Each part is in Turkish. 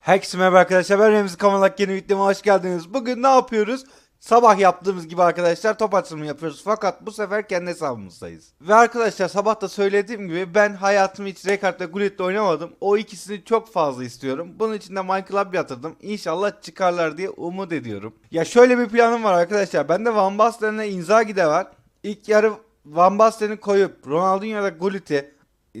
Herkese merhaba arkadaşlar ben Remzi Kamalak yeni videoma hoş geldiniz. Bugün ne yapıyoruz? Sabah yaptığımız gibi arkadaşlar top açılımı yapıyoruz fakat bu sefer kendi hesabımızdayız. Ve arkadaşlar sabah da söylediğim gibi ben hayatımı hiç Rekard ve oynamadım. O ikisini çok fazla istiyorum. Bunun için de Minecraft yatırdım. İnşallah çıkarlar diye umut ediyorum. Ya şöyle bir planım var arkadaşlar. Bende Van Basten'le Inzaghi de var. İlk yarı Van Basten'i koyup Ronaldinho da Gullit'i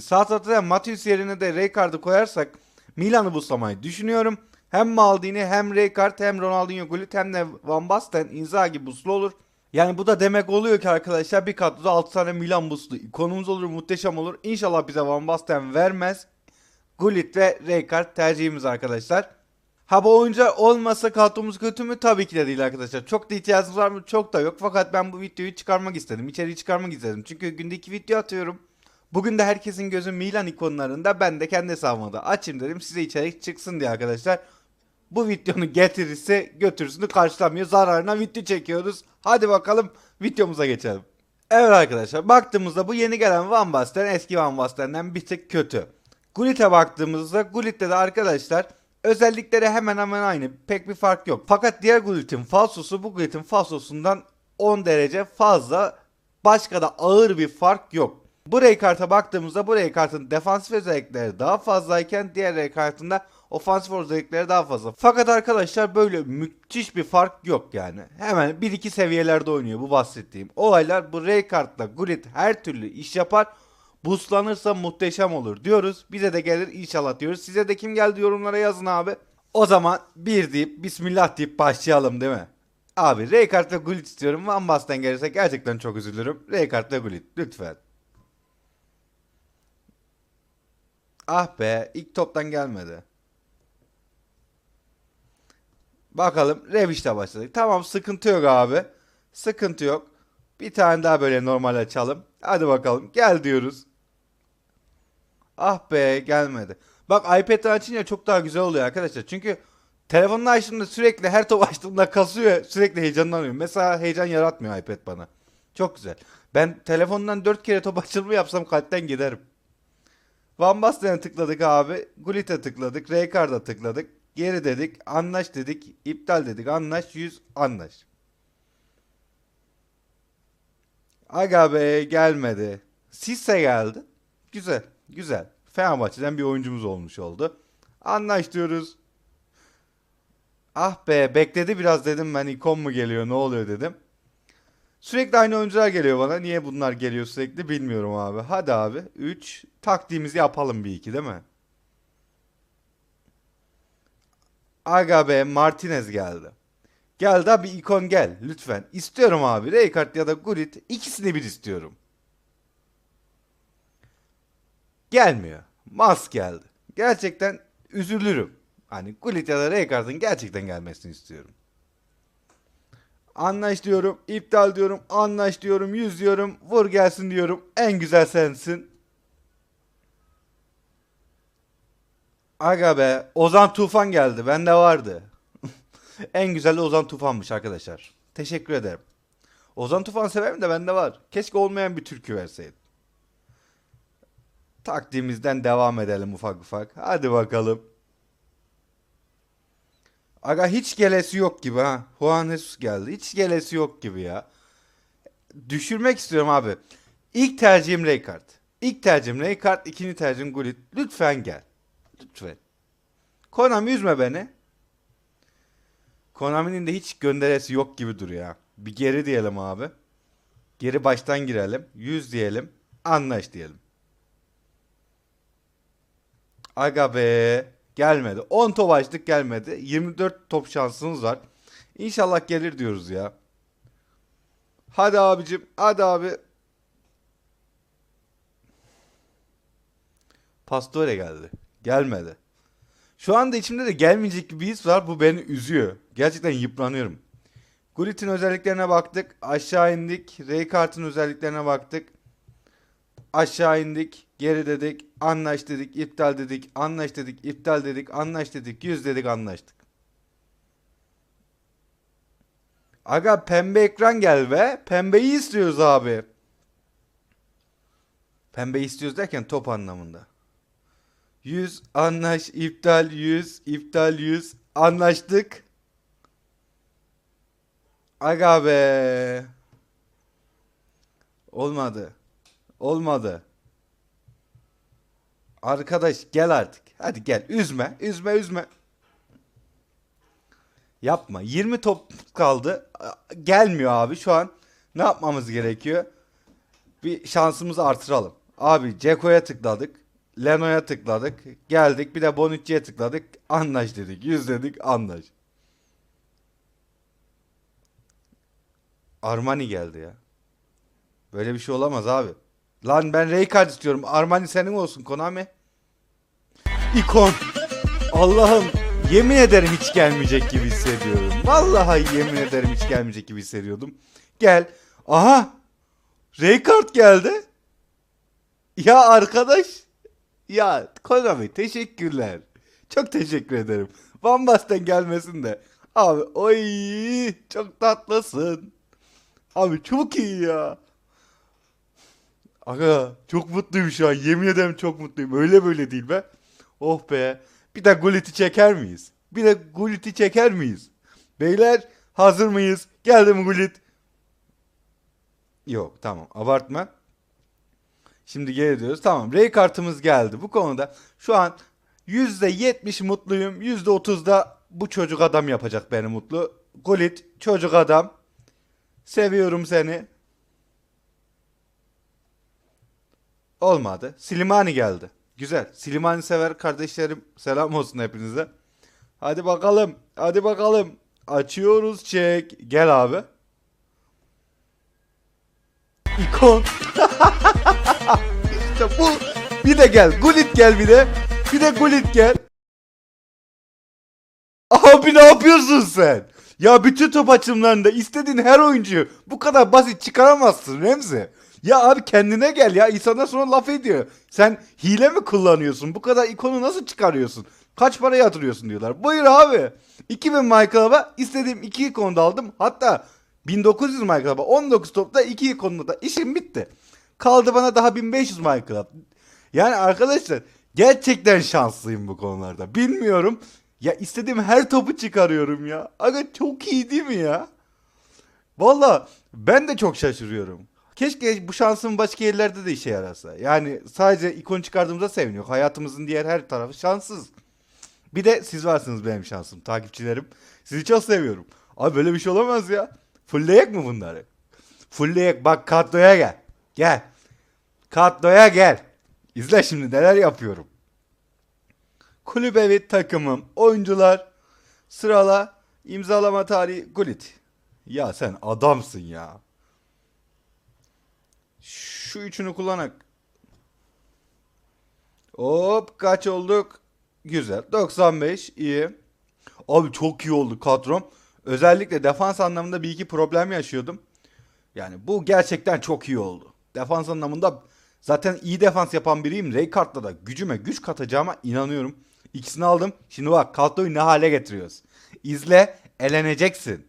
sağ tarafta da Matius yerine de Rijkaard'ı koyarsak Milan'ı buslamayı düşünüyorum. Hem Maldini hem Rijkaard hem Ronaldinho Gullit hem de Van Basten Inzaghi buslu olur. Yani bu da demek oluyor ki arkadaşlar bir kadroda 6 tane Milan buslu ikonumuz olur muhteşem olur. İnşallah bize Van Basten vermez. Gullit ve Rijkaard tercihimiz arkadaşlar. Ha bu oyuncular olmasa kadromuz kötü mü? Tabii ki de değil arkadaşlar. Çok da ihtiyacımız var mı? Çok da yok. Fakat ben bu videoyu çıkarmak istedim. İçeriği çıkarmak istedim. Çünkü günde iki video atıyorum. Bugün de herkesin gözü Milan ikonlarında ben de kendi hesabıma da açayım dedim. Size içerik çıksın diye arkadaşlar. Bu videonun getirirse götürüsünü karşılamıyor. Zararına video çekiyoruz. Hadi bakalım videomuza geçelim. Evet arkadaşlar baktığımızda bu yeni gelen Van eski Van bir tık kötü. Gullit'e baktığımızda Gullit'te de arkadaşlar özellikleri hemen hemen aynı. Pek bir fark yok. Fakat diğer Gullit'in falsosu bu Gullit'in falsosundan 10 derece fazla. Başka da ağır bir fark yok. Bu Raykart'a baktığımızda bu Raykart'ın defansif özellikleri daha fazlayken diğer Raykart'ın ofansif özellikleri daha fazla. Fakat arkadaşlar böyle müthiş bir fark yok yani. Hemen 1-2 seviyelerde oynuyor bu bahsettiğim. Olaylar bu Raykart'la Gullit her türlü iş yapar. Buslanırsa muhteşem olur diyoruz. Bize de gelir inşallah diyoruz. Size de kim geldi yorumlara yazın abi. O zaman bir deyip bismillah deyip başlayalım değil mi? Abi Raykart ve Gullit istiyorum. Van Basten gelirse gerçekten çok üzülürüm. Raykart ve Gullit lütfen. Ah be ilk toptan gelmedi. Bakalım Reviş'te başladık. Tamam sıkıntı yok abi. Sıkıntı yok. Bir tane daha böyle normal açalım. Hadi bakalım gel diyoruz. Ah be gelmedi. Bak iPad'den açınca çok daha güzel oluyor arkadaşlar. Çünkü telefonunu açtığımda sürekli her top açtığımda kasıyor. Sürekli heyecanlanıyorum. Mesela heyecan yaratmıyor iPad bana. Çok güzel. Ben telefondan 4 kere top açılımı yapsam kalpten giderim. Van Basten'e tıkladık abi. Gullit'e tıkladık. Rijkaard'a tıkladık. Geri dedik. Anlaş dedik. iptal dedik. Anlaş 100 anlaş. Aga be gelmedi. Sisse geldi. Güzel. Güzel. Fenerbahçe'den bir oyuncumuz olmuş oldu. Anlaş diyoruz. Ah be bekledi biraz dedim ben ikon mu geliyor ne oluyor dedim. Sürekli aynı oyuncular geliyor bana. Niye bunlar geliyor sürekli bilmiyorum abi. Hadi abi. 3. Taktiğimizi yapalım bir iki değil mi? Aga be Martinez geldi. Geldi abi ikon gel lütfen. İstiyorum abi. Rijkaard ya da Gullit. ikisini bir istiyorum. Gelmiyor. Mas geldi. Gerçekten üzülürüm. Hani Gullit ya da Rijkaard'ın gerçekten gelmesini istiyorum. Anlaş diyorum, iptal diyorum, anlaş diyorum, yüz diyorum, vur gelsin diyorum. En güzel sensin. Aga be, Ozan Tufan geldi. Bende vardı. en güzeli Ozan Tufan'mış arkadaşlar. Teşekkür ederim. Ozan Tufan severim de bende var. Keşke olmayan bir türkü verseydim. Taktiğimizden devam edelim ufak ufak. Hadi bakalım. Aga hiç gelesi yok gibi ha. Juan Jesus geldi. Hiç gelesi yok gibi ya. Düşürmek istiyorum abi. İlk tercihim Rijkaard. İlk tercihim Rijkaard. ikinci tercihim Gullit. Lütfen gel. Lütfen. Konami üzme beni. Konami'nin de hiç gönderesi yok gibi duruyor ya. Bir geri diyelim abi. Geri baştan girelim. 100 diyelim. Anlaş diyelim. Aga be. Gelmedi. 10 top açtık gelmedi. 24 top şansımız var. İnşallah gelir diyoruz ya. Hadi abicim. Hadi abi. Pastore geldi. Gelmedi. Şu anda içimde de gelmeyecek bir his var. Bu beni üzüyor. Gerçekten yıpranıyorum. Gullit'in özelliklerine baktık. Aşağı indik. Rijkaard'ın özelliklerine baktık. Aşağı indik. Geri dedik. Anlaş dedik. iptal dedik. Anlaş dedik. iptal dedik. Anlaş dedik. Yüz dedik. Anlaştık. Aga pembe ekran gel be. Pembeyi istiyoruz abi. Pembeyi istiyoruz derken top anlamında. 100 anlaş iptal 100 iptal 100 anlaştık. Aga be. Olmadı. Olmadı. Arkadaş gel artık. Hadi gel. Üzme. Üzme üzme. Yapma. 20 top kaldı. Gelmiyor abi şu an. Ne yapmamız gerekiyor? Bir şansımızı artıralım. Abi Ceko'ya tıkladık. Leno'ya tıkladık. Geldik bir de Bonucci'ye tıkladık. Anlaş dedik. Yüz dedik anlaş. Armani geldi ya. Böyle bir şey olamaz abi. Lan ben Rijkaard istiyorum. Armani senin olsun Konami. İkon. Allah'ım yemin ederim hiç gelmeyecek gibi hissediyorum. Vallahi yemin ederim hiç gelmeyecek gibi hissediyordum. Gel. Aha. Rijkaard geldi. Ya arkadaş. Ya Konami teşekkürler. Çok teşekkür ederim. Van gelmesin de. Abi oy çok tatlısın. Abi çok iyi ya. Aga çok mutluyum şu an. Yemin ederim çok mutluyum. Öyle böyle değil be. Oh be. Bir de Gullit'i çeker miyiz? Bir de Gullit'i çeker miyiz? Beyler hazır mıyız? Geldi mi? Yok tamam abartma. Şimdi geri diyoruz. Tamam Ray kartımız geldi. Bu konuda şu an %70 mutluyum. %30 da bu çocuk adam yapacak beni mutlu. Gullit çocuk adam. Seviyorum seni. Olmadı. Silimani geldi. Güzel. Silimani sever kardeşlerim. Selam olsun hepinize. Hadi bakalım. Hadi bakalım. Açıyoruz çek. Gel abi. İkon. işte bu. Bir de gel. Gullit gel bir de. Bir de Gullit gel. Abi ne yapıyorsun sen? Ya bütün top açımlarında istediğin her oyuncuyu bu kadar basit çıkaramazsın Remzi. Ya abi kendine gel ya insana sonra laf ediyor. Sen hile mi kullanıyorsun? Bu kadar ikonu nasıl çıkarıyorsun? Kaç para yatırıyorsun diyorlar. Buyur abi. 2000 MyClub'a istediğim iki ikonu da aldım. Hatta 1900 MyClub'a 19 topta iki ikonla da işim bitti. Kaldı bana daha 1500 MyClub. Yani arkadaşlar gerçekten şanslıyım bu konularda. Bilmiyorum. Ya istediğim her topu çıkarıyorum ya. Aga çok iyi değil mi ya? Valla ben de çok şaşırıyorum. Keşke bu şansım başka yerlerde de işe yarasa. Yani sadece ikon çıkardığımızda seviniyor. Hayatımızın diğer her tarafı şanssız. Bir de siz varsınız benim şansım. Takipçilerim. Sizi çok seviyorum. Abi böyle bir şey olamaz ya. Fullleyek mi bunları? Fullleyek. Bak kadroya gel. Gel. Kadroya gel. İzle şimdi neler yapıyorum. Kulüp evi takımım. Oyuncular. Sırala. imzalama tarihi. Gullit. Ya sen adamsın ya. Şu üçünü kullanak. Hop kaç olduk? Güzel. 95 iyi. Abi çok iyi oldu kadrom. Özellikle defans anlamında bir iki problem yaşıyordum. Yani bu gerçekten çok iyi oldu. Defans anlamında zaten iyi defans yapan biriyim. Rijkaard'la da gücüme güç katacağıma inanıyorum. İkisini aldım. Şimdi bak kadroyu ne hale getiriyoruz. İzle eleneceksin.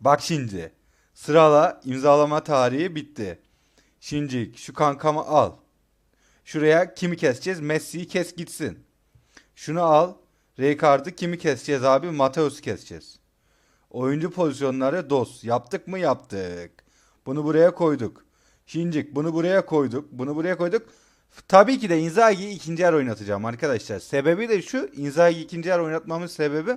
Bak şimdi. Sırala imzalama tarihi bitti. Şimdi şu kankamı al. Şuraya kimi keseceğiz? Messi'yi kes gitsin. Şunu al. Rijkaard'ı kimi keseceğiz abi? Mateus'u keseceğiz. Oyuncu pozisyonları DOS. Yaptık mı? Yaptık. Bunu buraya koyduk. Şincik bunu buraya koyduk. Bunu buraya koyduk. Tabii ki de Inzaghi'yi ikinci yer oynatacağım arkadaşlar. Sebebi de şu. Inzaghi ikinci yer oynatmamın sebebi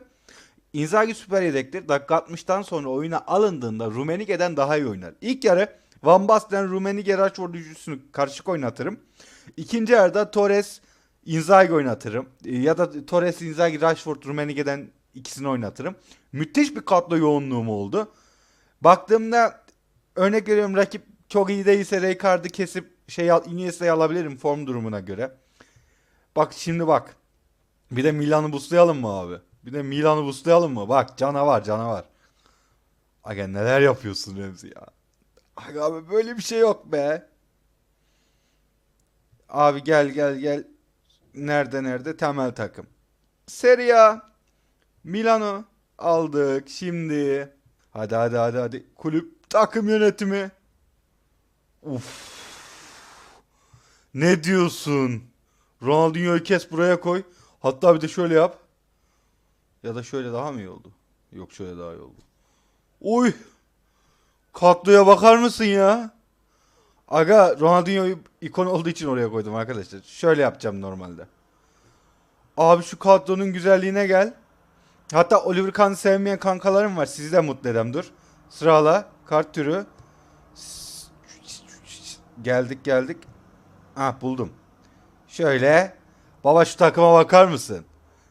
Inzaghi süper yedektir. Dakika 60'tan sonra oyuna alındığında Rummenigge'den daha iyi oynar. İlk yarı Van Basten, Rummenigge, Rashford üçlüsünü karışık oynatırım. İkinci yarıda Torres, Inzaghi oynatırım. E, Ya da Torres, Inzaghi, Rashford, Rummenigge'den ikisini oynatırım. Müthiş bir kadro yoğunluğum oldu. Baktığımda örnek veriyorum rakip çok iyi değilse Rijkaard'ı kesip şey Iniesta'yı alabilirim form durumuna göre. Bak şimdi bak. Bir de Milan'ı buslayalım mı abi? Bir de Milan'ı buslayalım mı? Bak canavar canavar. Aga neler yapıyorsun Remzi ya. Aga abi böyle bir şey yok be. Abi gel gel gel. Nerede nerede? Temel takım. Serie A. Milano aldık. Şimdi Hadi hadi hadi hadi. Kulüp takım yönetimi. Uf. Ne diyorsun? Ronaldinho'yu kes buraya koy. Hatta bir de şöyle yap. Ya da şöyle daha mı iyi oldu? Yok şöyle daha iyi oldu. Oy. Katloya bakar mısın ya? Aga Ronaldinho'yu ikon olduğu için oraya koydum arkadaşlar. Şöyle yapacağım normalde. Abi şu kadronun güzelliğine gel. Hatta Oliver Kahn'ı sevmeyen kankalarım var. Sizi de mutlu edem dur. Sırala. Kart türü. Geldik geldik. Ah buldum. Şöyle. Baba şu takıma bakar mısın?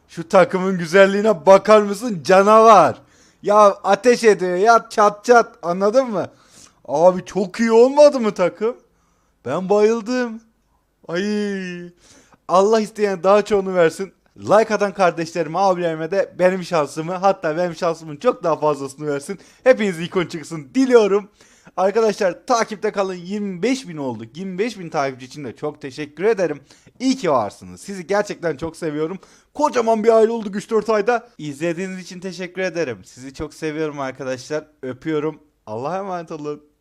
Şu takımın güzelliğine bakar mısın? Canavar. Ya ateş ediyor ya çat çat anladın mı? Abi çok iyi olmadı mı takım? Ben bayıldım. Ay. Allah isteyen daha çoğunu versin. Like atan kardeşlerime, abilerime de benim şansımı hatta benim şansımın çok daha fazlasını versin. Hepiniz ikon çıksın diliyorum. Arkadaşlar takipte kalın 25 bin olduk. 25 bin takipçi için de çok teşekkür ederim. İyi ki varsınız. Sizi gerçekten çok seviyorum. Kocaman bir aile olduk 3-4 ayda. İzlediğiniz için teşekkür ederim. Sizi çok seviyorum arkadaşlar. Öpüyorum. Allah'a emanet olun.